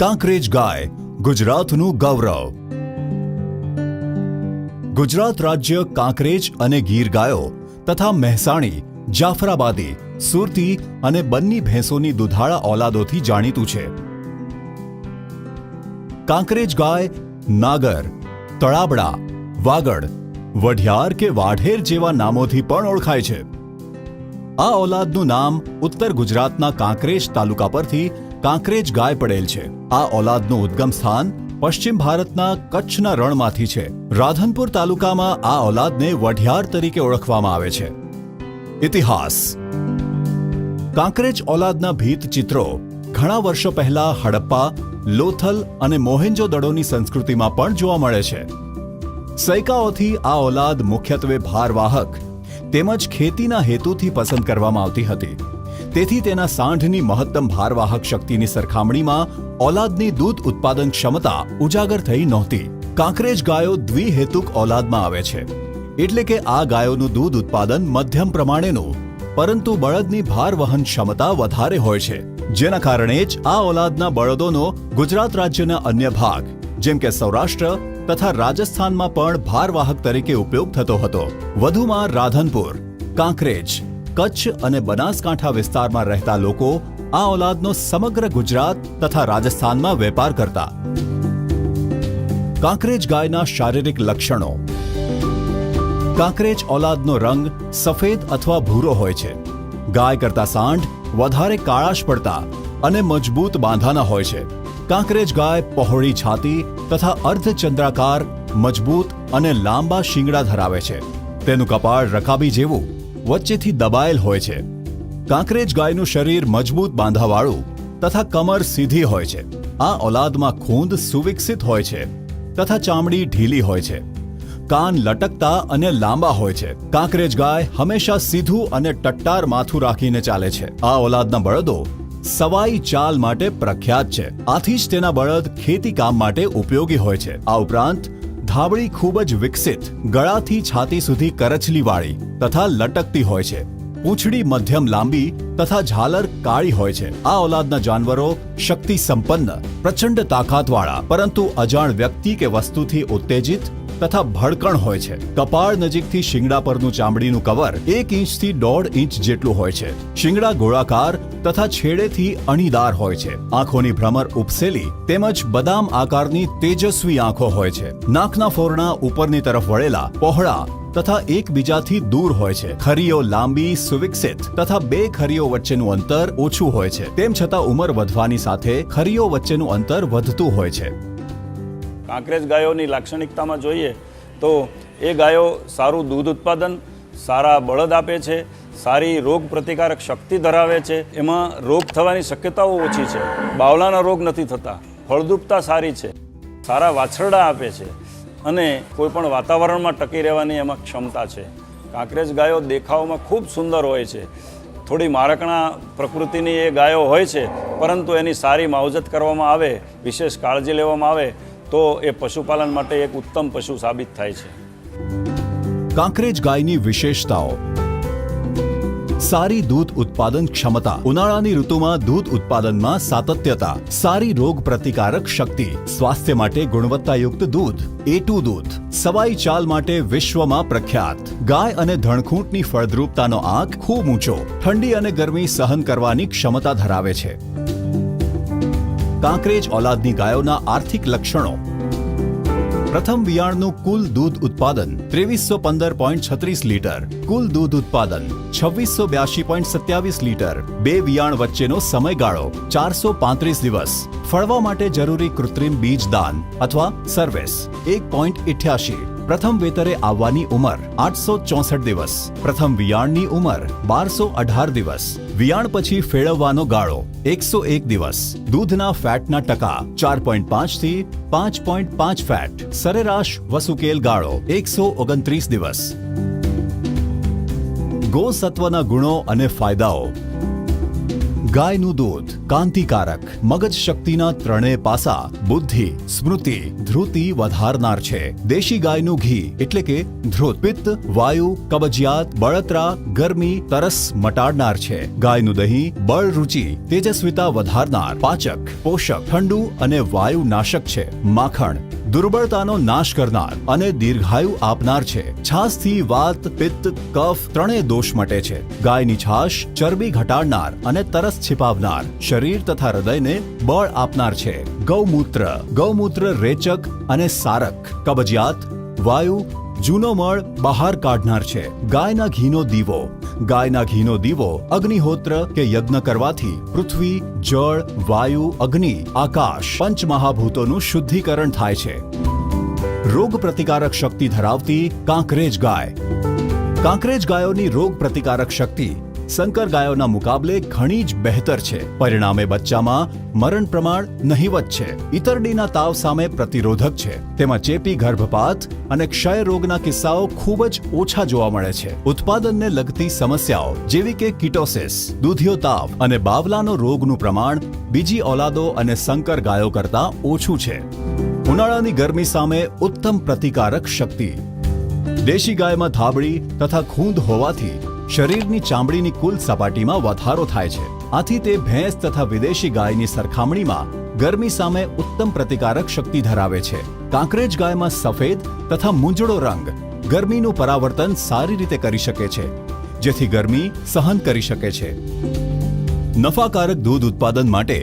કાંકરેજ ગાય ગુજરાતનું ગૌરવ. ગુજરાત રાજ્ય કાંકરેજ અને ગીર ગાયો તથા મહેસાણી, જાફરાબાદી, સુરતી અને બન્ની ભેંસોની દુધાળા ઓલાદોથી જાણીતું છે. કાંકરેજ ગાય નાગર, તળાબડા, વાગડ, વઢિયાર કે વાઢેર જેવા નામોથી પણ ઓળખાય છે. આ ઓલાદનું નામ ઉત્તર ગુજરાતના કાંકરેજ તાલુકા પરથી કાંકરેજ ગાય પડેલ છે. આ ઓલાદનું ઉદ્ગમ સ્થાન પશ્ચિમ ભારતના કચ્છના રણમાંથી છે. રાધનપુર તાલુકામાં આ ઓલાદને વઢિયાર તરીકે ઓળખવામાં આવે છે. ઇતિહાસ. કાંકરેજ ઓલાદના ભીત ચિત્રો ઘણા વર્ષો પહેલા હડપ્પા, લોથલ અને મોહેન્જો દડોની સંસ્કૃતિમાં પણ જોવા મળે છે. સૈકાઓથી આ ઓલાદ મુખ્યત્વે ભારવાહક, તેમજ ખેતીના હેતુથી પસંદ કરવામાં આવતી હતી. તેથી તેના સાંઢની મહત્તમ ભારવાહક શક્તિની સરખામણીમાં ઓલાદની દૂધ ઉત્પાદન ક્ષમતા ઉજાગર થઈ નહોતી. કાંકરેજ ગાયો દ્વિહેતુક ઓલાદમાં આવે છે. એટલે કે આ ગાયોનું દૂધ ઉત્પાદન મધ્યમ પ્રમાણેનું, પરંતુ બળદની ભાર વહન ક્ષમતા વધારે હોય છે. જેના કારણે જ આ ઓલાદના બળદોનો ગુજરાત રાજ્યના અન્ય ભાગ, જેમ કે સૌરાષ્ટ્ર તથા રાજસ્થાનમાં પણ ભારવાહક તરીકે ઉપયોગ થતો હતો. વધુમાં રાધનપુર, કાંકરેજ કચ્છ અને બનાસકાંઠા વિસ્તારમાં રહેતા લોકો આ ઓલાદનો સમગ્ર ગુજરાત તથા રાજસ્થાનમાં વેપાર કરતા. કાંકરેજ ગાયના શારીરિક લક્ષણો. કાંકરેજ ઓલાદનો રંગ સફેદ અથવા ભૂરો હોય છે. ગાય કરતા સાંઢ વધારે કાળાશ પડતા અને મજબૂત બાંધાના હોય છે. કાંકરેજ ગાય પહોળી છાતી તથા અર્ધચંદ્રાકાર, મજબૂત અને લાંબા શિંગડા ધરાવે છે. તેનું કપાળ રકાબી જેવું વચ્ચેથી દબાયેલ હોય છે. કાંકરેજ ગાયનું શરીર મજબૂત બાંધાવાળું તથા કમર સીધી હોય છે. આ ઓલાદમાં ખૂંદ સુવિકસિત હોય છે તથા ચામડી ઢીલી હોય છે. કાન લટકતા અને લાંબા હોય છે. કાંકરેજ ગાય હંમેશા સીધું અને ટટ્ટાર માથું રાખીને ચાલે છે. આ ઓલાદના બળદો સવાઈ ચાલ માટે પ્રખ્યાત છે. આથી જ તેના બળદ ખેતી કામ માટે ઉપયોગી હોય છે. આ ઉપરાંત ધાબળી ખૂબ જ વિકસિત, ગળાથી છાતી સુધી કરચલીવાળી તથા લટકતી હોય છે. પૂંછડી મધ્યમ લાંબી તથા ઝાલર કાળી હોય છે. આ ઓલાદના જાનવરો શક્તિ સંપન્ન, પ્રચંડ તાકાતવાળા, પરંતુ અજાણ વ્યક્તિ કે વસ્તુથી ઉત્તેજિત તથા ભડકણ હોય છે. કપાળ નજીકથી શિંગડા પરનું ચામડીનું કવર એક ઇંચથી દોઢ ઇંચ જેટલું હોય છે. શિંગડા ગોળાકાર તથા છેડેથી અણીદાર હોય છે. આંખોની ભ્રમર ઉપસેલી તેમજ બદામ આકારની તેજસ્વી આંખો હોય છે. નાકના ફોરણા ઉપરની તરફ વળેલા પહોળા તથા એકબીજાથી દૂર હોય છે. ખરીઓ લાંબી, સુવિકસિત તથા બે ખરીઓ વચ્ચેનું અંતર ઓછું હોય છે. તેમ છતાં ઉંમર વધવાની સાથે ખરીઓ વચ્ચેનું અંતર વધતું હોય છે. કાંકરેજ ગાયોની લાક્ષણિકતામાં જોઈએ તો એ ગાયો સારું દૂધ ઉત્પાદન, સારા બળદ આપે છે, સારી રોગ પ્રતિકારક શક્તિ ધરાવે છે. એમાં રોગ થવાની શક્યતાઓ ઓછી છે. બાવલાના રોગ નથી થતા. ફળદ્રુપતા સારી છે. સારા વાછરડા આપે છે. અને કોઈપણ વાતાવરણમાં ટકી રહેવાની એમાં ક્ષમતા છે. કાંકરેજ ગાયો દેખાવમાં ખૂબ સુંદર હોય છે. થોડી મારકણા પ્રકૃતિની એ ગાયો હોય છે, પરંતુ એની સારી માવજત કરવામાં આવે, વિશેષ કાળજી લેવામાં આવે તો એ પશુપાલન માટે એક ઉત્તમ પશુ સાબિત થાય છે. કાંકરેજ ગાયની વિશેષતાઓ. સારી દૂધ ઉત્પાદન ક્ષમતા. ઉનાળાની ઋતુમાં દૂધ ઉત્પાદનમાં સાતત્યતા. સારી રોગ પ્રતિકારક શક્તિ. સ્વાસ્થ્ય માટે ગુણવત્તાયુક્ત દૂધ. એટુ દૂધ. સવાઈ ચાલ માટે વિશ્વમાં પ્રખ્યાત. ગાય અને ધણખૂંટની ફળદ્રુપતાનો આંક ખૂબ ઊંચો. ઠંડી અને ગરમી સહન કરવાની ક્ષમતા ધરાવે છે. કાંકરેજ ઓલાદની ગાયોના આર્થિક લક્ષણો. પ્રથમ વિયાણનું કુલ દૂધ ઉત્પાદન ત્રેવીસો પંદર પોઈન્ટ છત્રીસ લીટર. કુલ દૂધ ઉત્પાદન છવ્વીસો બ્યાસી પોઈન્ટ સત્યાવીસ લીટર. બે વિયાણ વચ્ચેનો સમયગાળો ચારસો પાંત્રીસ દિવસ. ફળવા માટે જરૂરી કૃત્રિમ બીજ દાન અથવા સર્વિસ. એક પોઈન્ટ ઇઠ્યાસી પ્રથમ વેતરે આવવાની ઉંમર આઠસો ચોસઠ દિવસ. પ્રથમ વિયાણની ઉંમર બારસો અઢાર દિવસ. વિયાણ પછી ફેળવવાનો ગાળો એકસો એક દિવસ. દૂધના ફેટના ટકા ચાર પોઈન્ટ પાંચથી પાંચ પોઈન્ટ પાંચ ફેટ. સરેરાશ વસુકેલ ગાળો એકસો ઓગણત્રીસ દિવસ. ગો સત્વના ગુણો અને ફાયદાઓ. ગાયનું દૂધ, કાંતિકારક મગજ શક્તિના ત્રણેય પાસા, બુદ્ધિ, સ્મૃતિ, ધ્રુતિ વધારનાર છે. દેશી ગાયનું ઘી એટલે કે ધ્રુત, પિત્ત, વાયુ, કબજિયાત, બળતરા, ગરમી, તરસ મટાડનાર છે. ગાયનું દહીં, બળ રુચિ, તેજસ્વિતા વધારનાર, પાચક, પોષક, ઠંડુ અને વાયુ નાશક છે. માખણ દુર્બળતાનો નાશ કરનાર અને દીર્ઘાયુ આપનાર છે. છાસથી વાત, પિત્ત, કફ ત્રણેય દોષ મટે છે. ગાયની છાશ ચરબી ઘટાડનાર અને તરસ છિપાવનાર શરીર તથા હૃદયને બળ આપનાર છે. ગૌમૂત્ર ગૌમૂત્ર રેચક અને સારક, કબજિયાત, વાયુ, જૂનો મળ બહાર કાઢનાર છે. ગાયના ઘીનો દીવો ગાયના ઘીનો દીવો, અગ્નિહોત્ર કે યજ્ઞ કરવાથી પૃથ્વી, જળ, વાયુ, અગ્નિ, આકાશ પંચમહાભૂતોનું શુદ્ધિકરણ થાય છે. રોગ પ્રતિકારક શક્તિ ધરાવતી કાંકરેજ ગાય. કાંકરેજ ગાયોની રોગ પ્રતિકારક શક્તિ સંકર ગાયોના મુકાબલે ઘણી જ બહેતર છે. પરિણામે બચ્ચામાં મરણ પ્રમાણ નહિવત છે. ઇતરડીના તાવ સામે પ્રતિરોધક છે. તેમાં ચેપી ગર્ભપાત અને ક્ષય રોગના કિસ્સાઓ ખૂબ જ ઓછા જોવા મળે છે. ઉત્પાદનને લગતી સમસ્યાઓ જેવી કે કિટોસિસ, દૂધિયો તાવ અને બાવલાનો રોગનું પ્રમાણ બીજી ઓલાદો અને સંકર ગાયો કરતાં ઓછું છે. ઉનાળાની ગરમી સામે ઉત્તમ પ્રતિકારક શક્તિ. દેશી ગાયમાં ધાબળી તથા ખૂંદ હોવાથી શરીરની ચામડીની કુલ સપાટીમાં વધારો થાય છે. આથી તે ભેંસ તથા વિદેશી ગાયની સરખામણીમાં ગરમી સામે ઉત્તમ પ્રતિકારક શક્તિ ધરાવે છે. કાંકરેજ ગાયમાં સફેદ તથા મૂંજળો રંગ ગરમીનું પરાવર્તન સારી રીતે કરી શકે છે, જેથી ગરમી સહન કરી શકે છે. નફાકારક દૂધ ઉત્પાદન માટે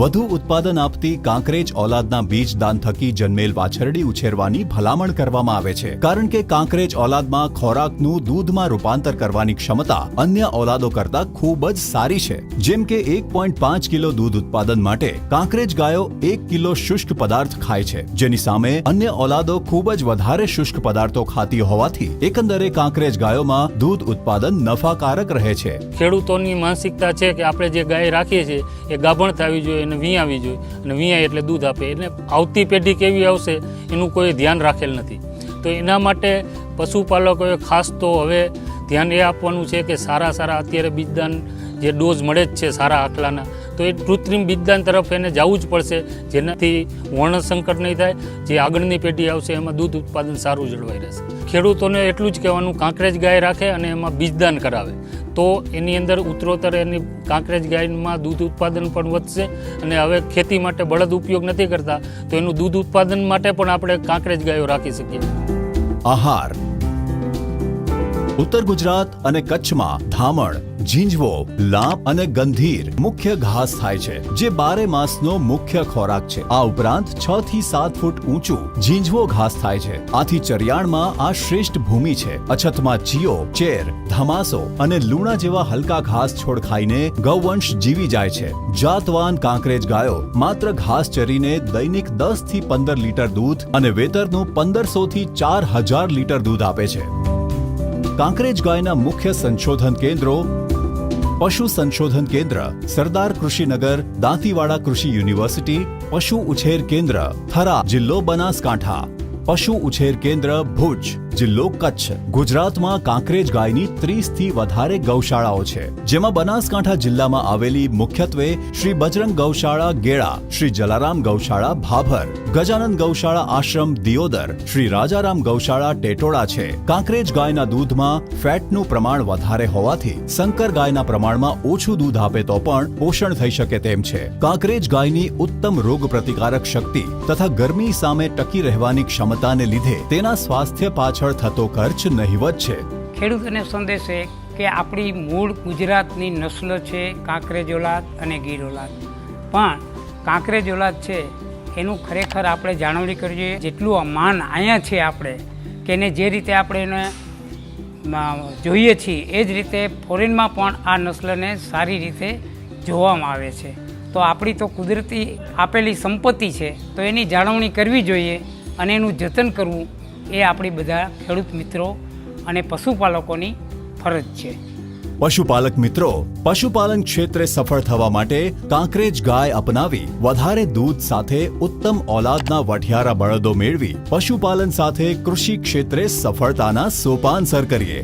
વધુ ઉત્પાદન આપતી કાંકરેજ ઓલાદના બીજ દાન થકી જન્મેલ વાછરડી ઉછેરવાની ભલામણ કરવામાં આવે છે. કારણ કે કાંકરેજ ઓલાદમાં ખોરાકનું દૂધમાં રૂપાંતર કરવાની ક્ષમતા અન્ય ઓલાદો કરતા ખૂબ જ સારી છે. જેમ કે એક પોઈન્ટ પાંચ કિલો દૂધ ઉત્પાદન માટે કાંકરેજ ગાયો એક કિલો શુષ્ક પદાર્થ ખાય છે. જેની સામે અન્ય ઓલાદો ખૂબ જ વધારે શુષ્ક પદાર્થો ખાતી હોવાથી એકંદરે કાંકરેજ ગાયોમાં દૂધ ઉત્પાદન નફાકારક રહે છે. ખેડૂતોની માનસિકતા છે કે આપણે જે ગાય રાખીએ છીએ એ ગાભણ થવી જોઈએ અને વીંયાવી જોઈએ. અને વીંયાય એટલે દૂધ આપે. એટલે આવતી પેઢી કેવી આવશે, એનું કોઈ ધ્યાન રાખેલ નથી. તો એના માટે પશુપાલકોએ ખાસ તો હવે ધ્યાન એ આપવાનું છે કે સારા સારા અત્યારે બીજદાન જે ડોઝ મળે જ છે સારા આખલાના તો એ કૃત્રિમ બીજદાન તરફ એને જવું જ પડશે, જેનાથી વર્ણસંકટ નહીં થાય, જે આગળની પેઢી આવશે એમાં દૂધ ઉત્પાદન સારું જળવાઈ રહેશે. ખેડૂતોને એટલું જ કહેવાનું, કાંકરેજ ગાય રાખે અને એમાં બીજદાન કરાવે. તો એની અંદર ઉત્તરોત્તર એની કાંકરેજ ગાયમાં દૂધ ઉત્પાદન પણ વધશે અને હવે ખેતી માટે બળદ ઉપયોગ નથી કરતા, તો એનું દૂધ ઉત્પાદન માટે પણ આપણે કાંકરેજ ગાયો રાખી શકીએ. આહાર ઉત્તર ગુજરાત અને કચ્છમાં ધામણ, ઝીંઝવો, લાંબ અને ગંધીર મુખ્ય ઘાસ થાય છે, જે બારે માસનો મુખ્ય ખોરાક છે. આ ઉપરાંત છ થી સાત ફૂટ ઊંચું ઝીંઝવો ઘાસ થાય છે. આથી ચરિયાણમાં આ શ્રેષ્ઠ ભૂમિ છે. અછતમાં ચીઓ ચેર, ધમાસો અને લુણા જેવા હલકા ઘાસ છોડ ખાઈને ગૌવંશ જીવી જાય છે. જાતવાન કાંકરેજ ગાયો માત્ર ઘાસ ચરીને દૈનિક દસથી પંદર લીટર દૂધ અને વેતરનું પંદરસો થી ચાર હજાર લીટર દૂધ આપે છે. કાંકરેજ ગાયના મુખ્ય સંશોધન કેન્દ્રો, પશુ સંશોધન કેન્દ્ર, સરદાર કૃષિનગર, દાંતીવાડા કૃષિ યુનિવર્સિટી, પશુ ઉછેર કેન્દ્ર, થરા જિલ્લો બનાસકાંઠા. પશુ ઉછેર કેન્દ્ર ભુજ જિલ્લો કચ્છ ગુજરાતમાં કાંકરેજ ગાયની ત્રીસથી વધારે ગૌશાળાઓ છે. જેમાં બનાસકાંઠા જિલ્લામાં આવેલી મુખ્યત્વે શ્રી બજરંગ ગૌશાળા ગેળા, શ્રી જલારામ ગૌશાળા ભાભર, ગજાનંદ ગૌશાળા આશ્રમ દિયોદર, શ્રી રાજારામ ગૌશાળા ટેટોડા છે. કાંકરેજ ગાયના દૂધમાં ફેટનું પ્રમાણ વધારે હોવાથી સંકર ગાયના પ્રમાણમાં ઓછું દૂધ આપે તો પણ પોષણ થઈ શકે તેમ છે. કાંકરેજ ગાયની ઉત્તમ રોગ પ્રતિકારક શક્તિ તથા ગરમી સામે ટકી રહેવાની ક્ષમતાને લીધે તેના સ્વાસ્થ્ય પાછળ થતો ખર્ચ નહિવત છે. ખેડૂતોને સંદેશ છે કે આપણી મૂળ ગુજરાતની નસ્લ છે કાંકરેજ ઓલાદ અને ગીર ઓલાદ પણ કાંકરેજ ઓલાદ છે એનું ખરેખર આપણે જાળવણી કરવી જોઈએ જેટલું માન અહીંયા છે આપણે, કે એને જે રીતે આપણે એને જોઈએ છીએ, એ જ રીતે ફોરેનમાં પણ આ નસ્લને સારી રીતે જોવામાં આવે છે. તો આપણી તો કુદરતી આપેલી સંપત્તિ છે, તો એની જાળવણી કરવી જોઈએ. અને એનું જતન કરવું એ આપણી બધા ખેડૂત મિત્રો અને પશુપાલકોની ફરજ છે. પશુપાલક મિત્રો, પશુપાલન ક્ષેત્રે સફળ થવા માટે કાંકરેજ ગાય અપનાવી વધારે દૂધ સાથે ઉત્તમ ઓલાદના વઢિયારા બળદો મેળવી પશુપાલન સાથે કૃષિ ક્ષેત્રે સફળતાના સોપાન સર કરીએ.